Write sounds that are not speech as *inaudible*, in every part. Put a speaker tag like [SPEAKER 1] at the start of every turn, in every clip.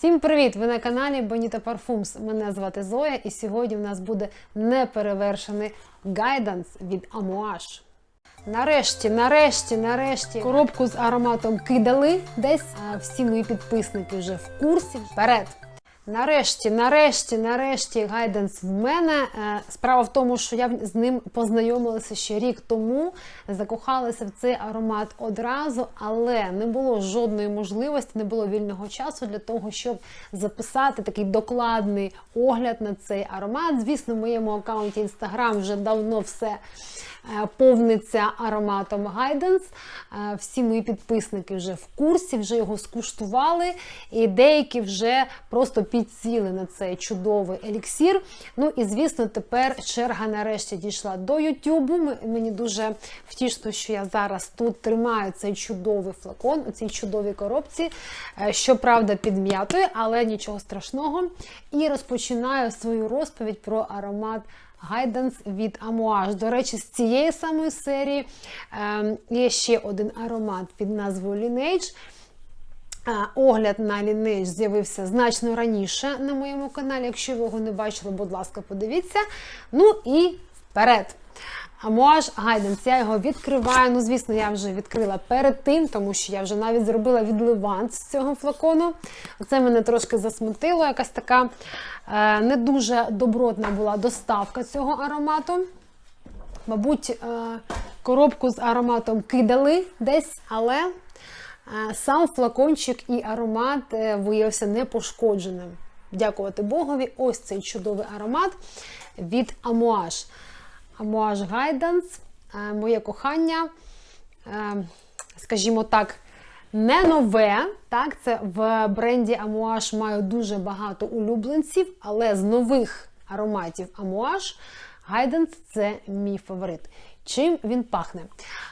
[SPEAKER 1] Всім привіт! Ви на каналі Bonita Parfums. Мене звати Зоя, і сьогодні в нас буде неперевершений гайданс від Amouage. Нарешті, нарешті, нарешті коробку з ароматом кидали десь. А всі мої підписники вже в курсі. Вперед! Нарешті, нарешті, нарешті гайденс в мене. Е, Справа в тому, що я з ним познайомилася ще рік тому, закохалася в цей аромат одразу, але не було жодної можливості, не було вільного часу для того, щоб записати такий докладний огляд на цей аромат. Звісно, в моєму аккаунті Instagram вже давно все е, повниться ароматом Гайденс. Е, Всі мої підписники вже в курсі, вже його скуштували, і деякі вже просто підсіли на цей чудовий еліксір. Ну і звісно, тепер черга нарешті дійшла до Ютубу. Мені дуже втішно, що я зараз тут тримаю цей чудовий флакон у цій чудовій коробці. Е, Щоправда, під м'ятою, але нічого страшного. І розпочинаю свою розповідь про аромат. Гайданс від Amouage. До речі, з цієї самої серії е, є ще один аромат під назвою Lineage. Е, Огляд на Lineage з'явився значно раніше на моєму каналі. Якщо ви його не бачили, будь ласка, подивіться. Ну і вперед! Амуаж Гайденс, я його відкриваю. Ну, звісно, я вже відкрила перед тим, тому що я вже навіть зробила відливант з цього флакону. Це мене трошки засмутило. Якась така е, не дуже добротна була доставка цього аромату. Мабуть, е, коробку з ароматом кидали десь, але сам флакончик і аромат е, виявився непошкодженим. Дякувати Богові, ось цей чудовий аромат від Amouage. Amouage Guidance, е, моє кохання, е, скажімо так, не нове. Так, це в бренді Amouage маю дуже багато улюбленців, але з нових ароматів Amouage Guidance – це мій фаворит. Чим він пахне?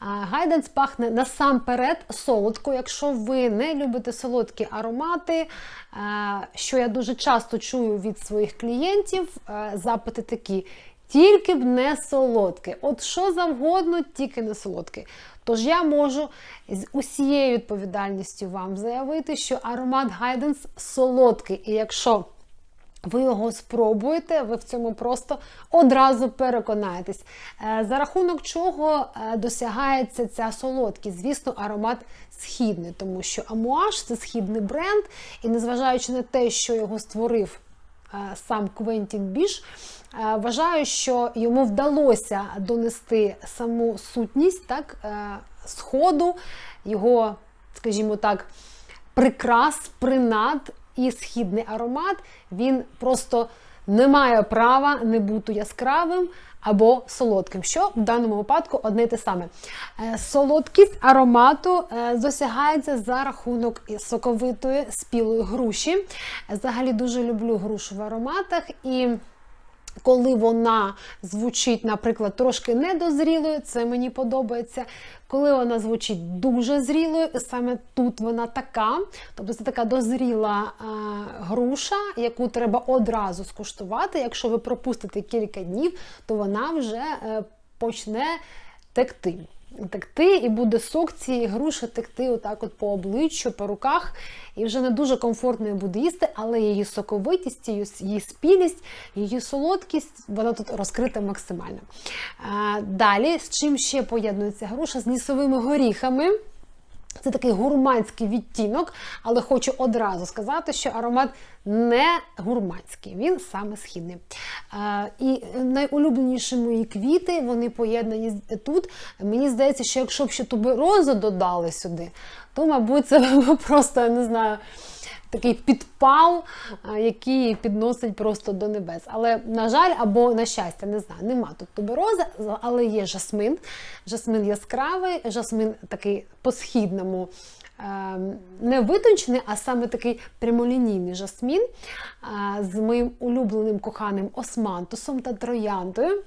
[SPEAKER 1] Гайденс пахне насамперед солодко. Якщо ви не любите солодкі аромати, е, що я дуже часто чую від своїх клієнтів, е, запити такі. Тільки б не солодке. От що завгодно, тільки не солодке. Тож я можу з усією відповідальністю вам заявити, що аромат Гайденс солодкий. І якщо ви його спробуєте, ви в цьому просто одразу переконаєтесь. Е, За рахунок чого е, досягається ця солодкість? Звісно, аромат східний, тому що Амуаж це східний бренд, і незважаючи на те, що його створив е, сам Квентін Біш, вважаю, що йому вдалося донести саму сутність так, сходу, його, скажімо так, прикрас, принад і східний аромат, він просто не має права не бути яскравим або солодким, що в даному випадку одне й те саме. Е, Солодкість аромату е, досягається за рахунок соковитої спілої груші. Взагалі дуже люблю грушу в ароматах і. Коли вона звучить, наприклад, трошки недозрілою, це мені подобається. Коли вона звучить дуже зрілою, саме тут вона така, тобто це така дозріла е, груша, яку треба одразу скуштувати. Якщо ви пропустите кілька днів, то вона вже е, почне текти. Текти, і буде сок цієї груші текти отак от по обличчю, по руках, і вже не дуже комфортно буде їсти, але її соковитість, її спілість, її солодкість, вона тут розкрита максимально. Далі, з чим ще поєднується груша? З лісовими горіхами. Це такий гурманський відтінок, але хочу одразу сказати, що аромат не гурманський, він саме східний. Е, і найулюбленіші мої квіти, вони поєднані тут. Мені здається, що якщо б ще туберозу додали сюди, то, мабуть, це просто, я не знаю, такий підпал, е, який підносить просто до небес. Але, на жаль, або на щастя, не знаю, нема тут туберози, але є жасмин. Жасмин яскравий, жасмин такий по-східному. е, Не витончений, а саме такий прямолінійний жасмін е, з моїм улюбленим коханим османтусом та трояндою.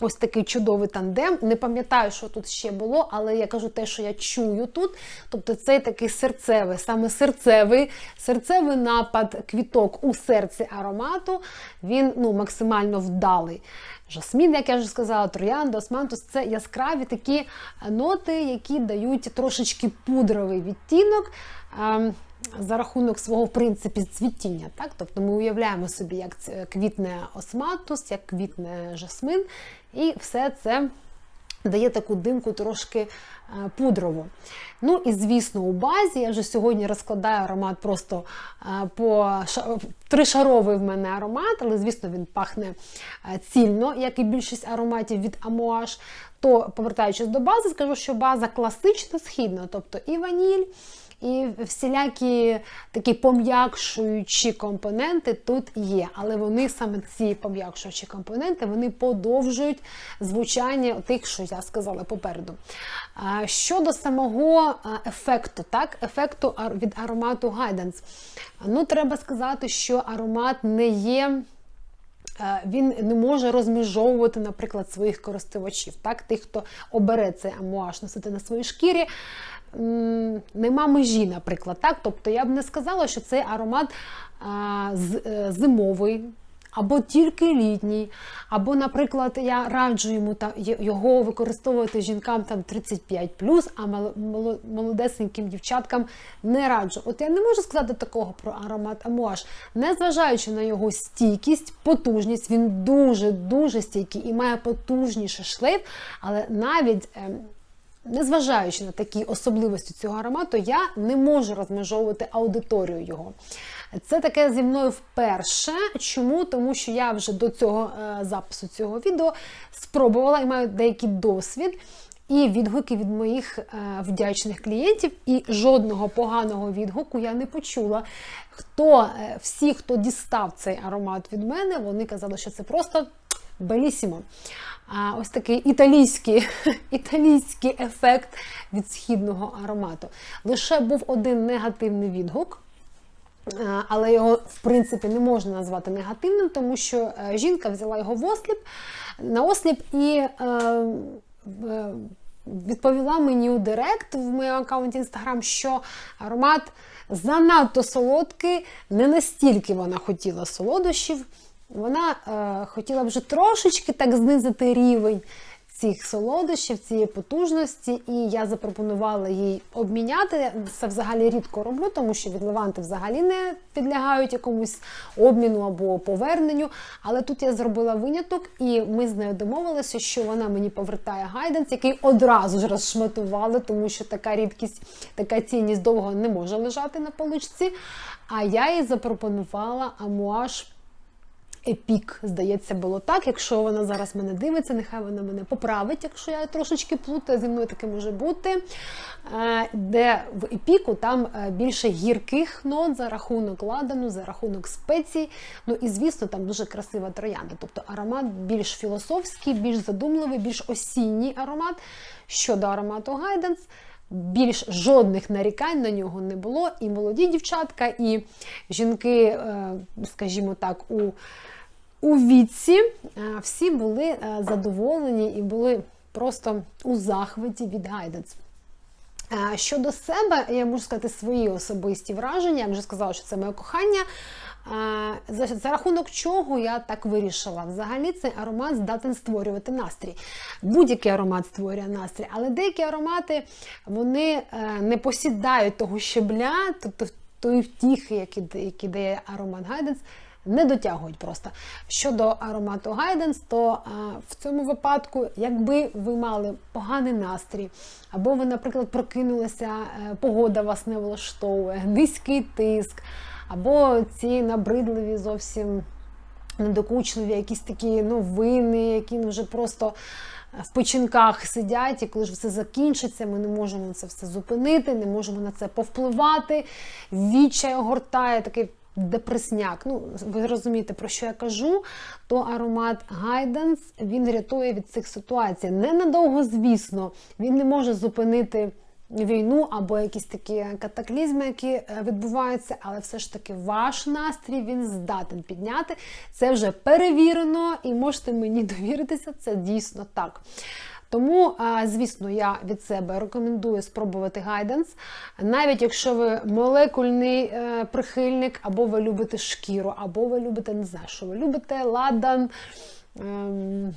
[SPEAKER 1] Ось такий чудовий тандем. Не пам'ятаю, що тут ще було, але я кажу те, що я чую тут. Тобто цей такий серцевий, саме серцевий, серцевий напад квіток у серці аромату. Він ну, максимально вдалий. Жасмін, як я вже сказала, троянда, османтус це яскраві такі ноти, які дають трошечки пудровий відтінок. За рахунок свого в принципі цвітіння. Так? Тобто ми уявляємо собі, як квітне осматус, як квітне жасмин, і все це дає таку димку трошки е, пудрову. Ну і звісно, у базі я вже сьогодні розкладаю аромат просто е, по тришаровий в мене аромат, але звісно він пахне е, цільно, як і більшість ароматів від Амуаш. То повертаючись до бази, скажу, що база класична східна, тобто і ваніль. І всілякі такі пом'якшуючі компоненти тут є, але вони саме ці пом'якшуючі компоненти вони подовжують звучання тих, що я сказала попереду. Щодо самого ефекту, так, ефекту від аромату Guidance, ну треба сказати, що аромат не є. Він не може розміжовувати, наприклад, своїх користувачів. Так? Тих, хто обере цей амуаш носити на своїй шкірі, нема межі, наприклад. Так? Тобто я б не сказала, що цей аромат а, з- е, зимовий. Або тільки літній, або, наприклад, я раджу йому та його використовувати жінкам там 35 а молодесеньким дівчаткам не раджу. От я не можу сказати такого про аромат Амуаш. Незважаючи на його стійкість, потужність, він дуже дуже стійкий і має потужніший шлейф, але навіть. Незважаючи на такі особливості цього аромату, я не можу розмежовувати аудиторію його. Це таке зі мною вперше. Чому? Тому що я вже до цього е, запису цього відео спробувала і маю деякий досвід. І відгуки від моїх е, вдячних клієнтів, і жодного поганого відгуку я не почула. Хто е, всі, хто дістав цей аромат від мене, вони казали, що це просто белісімо. А ось такий італійський, *laughs* італійський ефект від східного аромату. Лише був один негативний відгук. Але його, в принципі, не можна назвати негативним, тому що е, жінка взяла його в осліп, на осліп і е, е, відповіла мені у директ в моєму аккаунті Instagram, що аромат занадто солодкий, не настільки вона хотіла солодощів. Вона е, хотіла вже трошечки так знизити рівень цих солодощів, цієї потужності, і я запропонувала їй обміняти. Це взагалі рідко роблю, тому що від Леванти взагалі не підлягають якомусь обміну або поверненню. Але тут я зробила виняток, і ми з нею домовилися, що вона мені повертає гайденс, який одразу ж розшматували, тому що така рідкість, така цінність довго не може лежати на поличці. А я їй запропонувала амуаш. Епік, здається, було так. Якщо вона зараз мене дивиться, нехай вона мене поправить, якщо я трошечки плутаю, зі мною таке може бути. Е, Де в епіку там е, більше гірких нот за рахунок ладану, за рахунок спецій. Ну і звісно, там дуже красива троянда. Тобто аромат більш філософський, більш задумливий, більш осінній аромат. Щодо аромату Гайденс. Більш жодних нарікань на нього не було. І молоді дівчатка, і жінки, е, скажімо так, у у віці е, всі були е, задоволені і були просто у захваті від Гайденс. Щодо себе, я можу сказати свої особисті враження. Я вже сказала, що це моє кохання. Е, За, рахунок чого я так вирішила. Взагалі цей аромат здатен створювати настрій. Будь-який аромат створює настрій, але деякі аромати вони е, не посідають того щебля, тобто тої втіхи, які, які дає аромат Гайденс, не дотягують просто. Щодо аромату Гайденс, то а, в цьому випадку, якби ви мали поганий настрій, або ви, наприклад, прокинулися, е, погода вас не влаштовує, низький тиск, або ці набридливі зовсім недокучливі якісь такі новини, які вже просто в печінках сидять, і коли ж все закінчиться, ми не можемо це все зупинити, не можемо на це повпливати. Відчай огортає такий депресняк. Ну, ви розумієте, про що я кажу, то аромат Guidance, він рятує від цих ситуацій. Ненадовго, звісно, він не може зупинити війну або якісь такі катаклізми, які е, відбуваються, але все ж таки ваш настрій він здатен підняти. Це вже перевірено, і можете мені *laughs* довіритися, це дійсно так. Тому, звісно, я від себе рекомендую спробувати гайденс. Навіть якщо ви молекульний е, прихильник, або ви любите шкіру, або ви любите, не знаю, що ви любите, ладан, ем,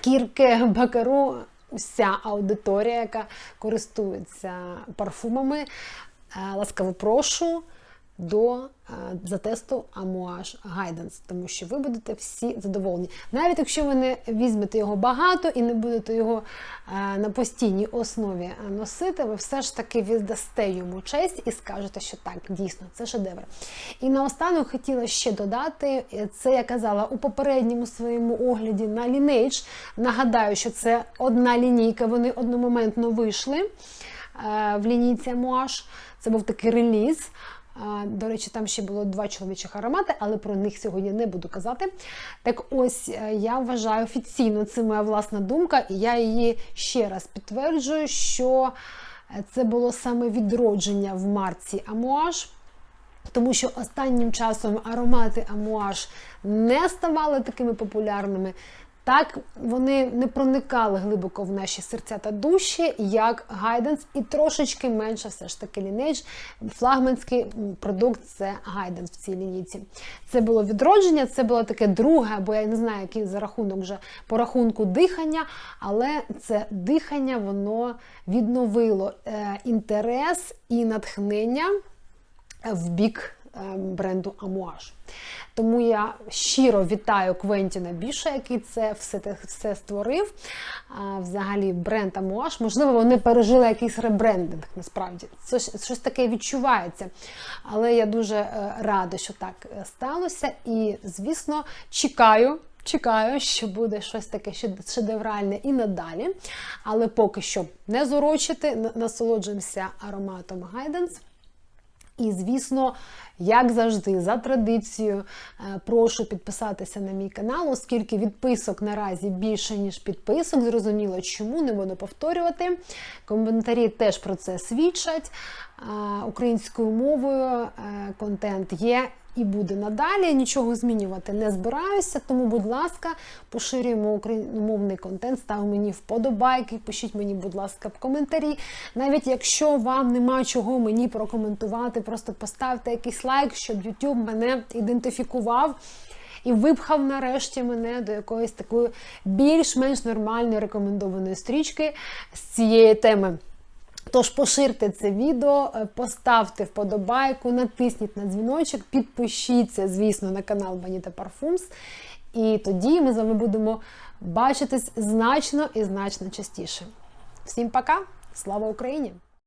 [SPEAKER 1] кірки, бакару, вся аудиторія, яка користується парфумами. е, ласкаво прошу до е, затесту Amouage Guidance, тому що ви будете всі задоволені. Навіть якщо ви не візьмете його багато і не будете його е, на постійній основі е, носити, ви все ж таки віддасте йому честь і скажете, що так, дійсно, це шедевр. І наостанок хотіла ще додати, це я казала у попередньому своєму огляді на Lineage. Нагадаю, що це одна лінійка, вони одномоментно вийшли в лінійці Amouage. Це був такий реліз. До речі, там ще було два чоловічих аромати, але про них сьогодні не буду казати. Так ось е, я вважаю офіційно, це моя власна думка, і я її ще раз підтверджую, що е, це було саме відродження в марці Амуаж. Тому що останнім часом аромати Амуаж не ставали такими популярними. Так вони не проникали глибоко в наші серця та душі, як Гайденс, і трошечки менше все ж таки Lineage. Флагманський продукт це Гайденс в цій лінійці. Це було відродження, це було таке друге, бо я не знаю, який за рахунок вже по рахунку дихання, але це дихання воно відновило е, інтерес і натхнення в бік бренду Амуаж. Тому я щиро вітаю Квентіна Біша, який це все, все створив. А, взагалі, бренд Амуаж. Можливо, вони пережили якийсь ребрендинг насправді. Це щось таке відчувається. Але я дуже е, рада, що так е, сталося. І, звісно, чекаю. Чекаю, що буде щось таке шед- шедевральне і надалі. Але поки що не зорочити, насолоджуємося ароматом Гайденс. І, звісно, як завжди, за традицією, е, прошу підписатися на мій канал, оскільки відписок наразі більше, ніж підписок. Зрозуміло, чому не буду повторювати. Коментарі теж про це свідчать. Е, Українською мовою е, контент є і буде надалі. Нічого змінювати не збираюся. Тому, будь ласка, поширюємо україномовний контент, став мені вподобайки, пишіть мені, будь ласка, в коментарі. Навіть якщо вам нема чого мені прокоментувати, просто поставте якийсь лайк, щоб YouTube мене ідентифікував. І випхав нарешті мене до якоїсь такої більш-менш нормальної рекомендованої стрічки з цієї теми. Тож поширте це відео, е, поставте вподобайку, натисніть на дзвіночок, підпишіться, звісно, на канал Баніта Парфумс. І тоді ми з вами будемо бачитись значно і значно частіше. Всім пока! Слава Україні!